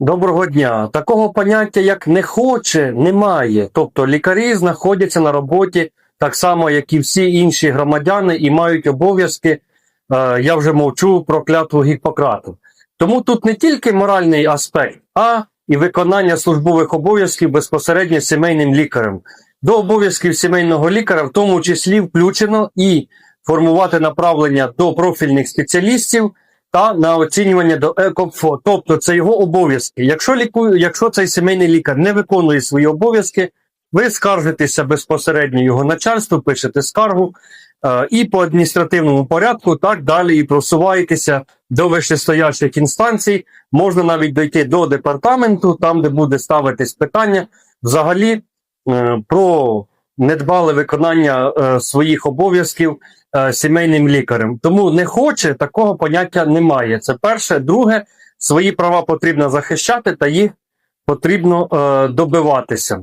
Доброго дня. Такого поняття, як не хоче, немає. Тобто лікарі знаходяться на роботі так само, як і всі інші громадяни, і мають обов'язки. е, Я вже мовчу про клятву Гіппократу. Тому тут не тільки моральний аспект, а і виконання службових обов'язків безпосередньо сімейним лікарем. До обов'язків сімейного лікаря, в тому числі, включено і формувати направлення до профільних спеціалістів та на оцінювання до ЕКОПФО. Тобто це його обов'язки. Якщо лікує, якщо цей сімейний лікар не виконує свої обов'язки, ви скаржитеся безпосередньо його начальству, пишете скаргу е, і по адміністративному порядку так далі і просуваєтеся до вищестоящих інстанцій. Можна навіть дойти до департаменту, там де буде ставитись питання взагалі е, про недбале виконання е, своїх обов'язків е, сімейним лікарем. Тому не хоче, такого поняття немає. Це перше. Друге, свої права потрібно захищати та їх потрібно е, добиватися.